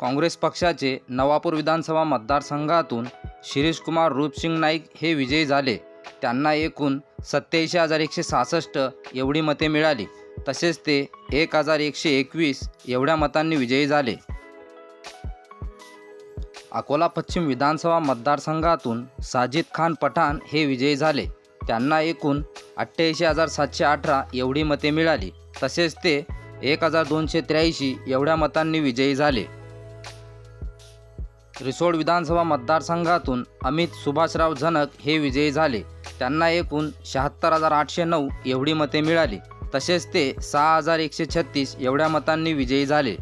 काँग्रेस पक्षाचे नवापूर विधानसभा मतदारसंघातून शिरीषकुमार रूपसिंग नाईक हे विजयी झाले. त्यांना एकूण सत्याऐंशी हजार एकशे सहासष्ट एवढी मते मिळाली. तसेच ते एक हजार एकशे एकवीस एवढ्या मतांनी विजयी झाले. अकोला पश्चिम विधानसभा मतदारसंघातून साजिद खान पठाण हे विजयी झाले. त्यांना एकूण अठ्ठ्याऐंशी हजार सातशे अठरा एवढी मते मिळाली. तसेच ते एक हजार दोनशे त्र्याऐंशी एवढ्या मतांनी विजयी झाले. रिसोड विधानसभा मतदारसंघातून अमित सुभाषराव झनक हे विजयी झाले. त्यांना एकूण शहात्तर हजार आठशे नऊ एवढी मते मिळाली. तसेच ते सहा हजार एकशे छत्तीस एवढ्या मतांनी विजयी झाले.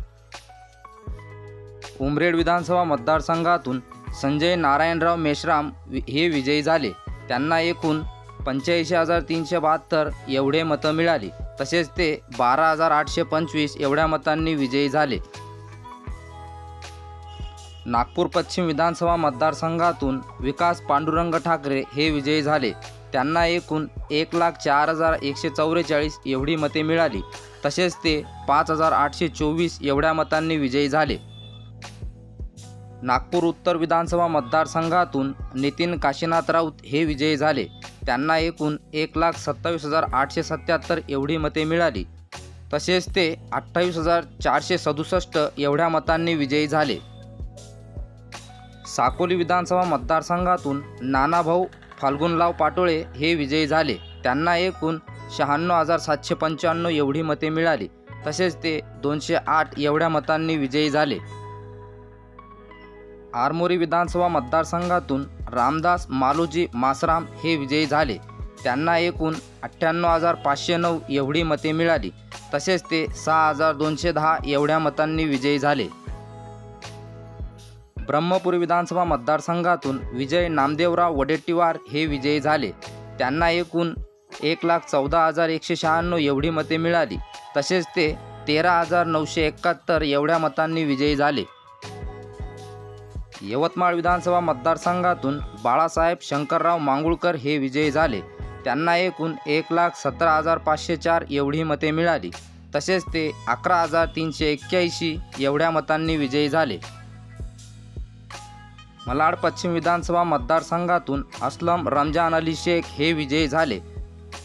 उमरेड विधानसभा मतदारसंघातून संजय नारायणराव मेश्राम हे विजयी झाले. त्यांना एकूण पंच्याऐंशी हजार तीनशे बहात्तर एवढे मतं मिळाली. तसेच ते बारा हजार आठशे पंचवीस एवढ्या मतांनी विजयी झाले. नागपूर पश्चिम विधानसभा मतदारसंघातून विकास पांडुरंग ठाकरे हे विजयी झाले. त्यांना एकूण एक लाख चार हजार एकशे चौवेचाळीस एवढी मते मिळाली. तसेच ते पाच हजार आठशे चोवीस एवढ्या मतांनी विजयी झाले. नागपूर उत्तर विधानसभा मतदारसंघातून नितीन काशीनाथ राऊत हे विजयी झाले. त्यांना एकूण एक लाख सत्तावीस हजार आठशे सत्याहत्तर एवढी मते मिळाली. तसेच ते अठ्ठावीस हजार चारशे सदुसष्ट एवढ्या मतांनी विजयी झाले. साकोली विधानसभा मतदारसंघातून नानाभाऊ फाल्गुनराव पाटोळे हे विजयी झाले. त्यांना एकूण शहाण्णव हजार सातशे पंच्याण्णव एवढी मते मिळाली. तसेच ते दोनशे आठ एवढ्या मतांनी विजयी झाले. आरमोरी विधानसभा मतदारसंघातून रामदास मालोजी मासराम हे विजयी झाले. त्यांना एकूण अठ्ठ्याण्णव हजार पाचशे नऊ एवढी मते मिळाली. तसेच ते सहा हजार दोनशे दहा एवढ्या मतांनी विजयी झाले. ब्रह्मपूर विधानसभा मतदारसंघातून विजय नामदेवराव वडेट्टीवार हे विजयी झाले. त्यांना एकूण एक लाख चौदा हजार एकशे शहाण्णव एवढी मते मिळाली. तसेच ते तेरा हजार नऊशे एकाहत्तर एवढ्या मतांनी विजयी झाले. यवतमाळ विधानसभा मतदारसंघातून बाळासाहेब शंकरराव मांगुळकर हे विजयी झाले. त्यांना एकूण एक लाख सतरा हजार पाचशे चार एवढी मते मिळाली. तसेच ते अकरा हजार तीनशे एक्क्याऐंशी एवढ्या मतांनी विजयी झाले. मलाड पश्चिम विधानसभा मतदारसंघातून असलम रमजान अली शेख हे विजयी झाले.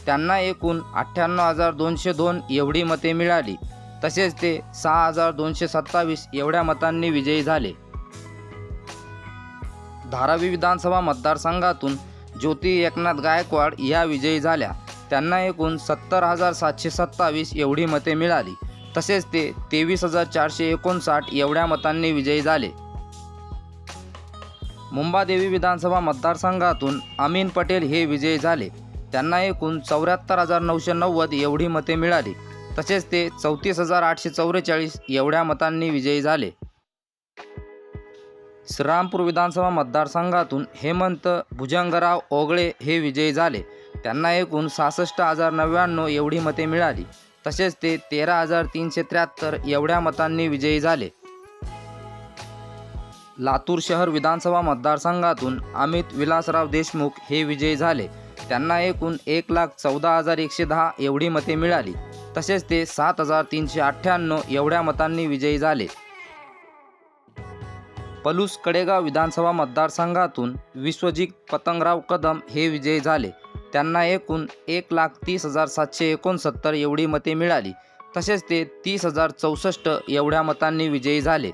त्यांना एकूण अठ्ठ्याण्णव हजार दोनशे दोन एवढी मते मिळाली. तसेच ते सहा हजार दोनशे सत्तावीस एवढ्या मतांनी विजयी झाले. धारावी विधानसभा मतदारसंघातून ज्योती एकनाथ गायकवाड या विजयी झाल्या. त्यांना एकूण सत्तर हजार सातशे सत्तावीस एवढी मते मिळाली. तसेच ते तेवीस हजार चारशे एकोणसाठ एवढ्या मतांनी विजयी झाले. मुंबादेवी विधानसभा मतदारसंघातून अमीन पटेल हे विजयी झाले. त्यांना एकूण चौऱ्याहत्तर हजार नऊशे नव्वद एवढी मते मिळाली. तसेच ते चौतीस हजार आठशे चौवेचाळीस एवढ्या मतांनी विजयी झाले. श्रीरामपूर विधानसभा मतदारसंघातून हेमंत भुजंगराव ओगळे हे विजयी झाले. त्यांना एकूण सहासष्ट हजार नव्याण्णव एवढी मते मिळाली. तसेच ते तेरा हजार तीनशे त्र्याहत्तर एवढ्या मतांनी विजयी झाले. लातूर शहर विधानसभा मतदारसंघातून अमित विलासराव देशमुख हे विजयी झाले. त्यांना एकूण एक लाख चौदा हजार एकशे दहा एवढी मते मिळाली. तसेच ते सात हजार तीनशे अठ्ठ्याण्णव एवढ्या मतांनी विजयी झाले. पलूस कडेगाव विधानसभा मतदारसंघातून विश्वजित पतंगराव कदम हे विजयी झाले. त्यांना एकूण एक लाख तीस हजार सातशे एकोणसत्तर एवढी मते मिळाली. तसेच ते तीस हजार चौसष्ट एवढ्या मतांनी विजयी झाले.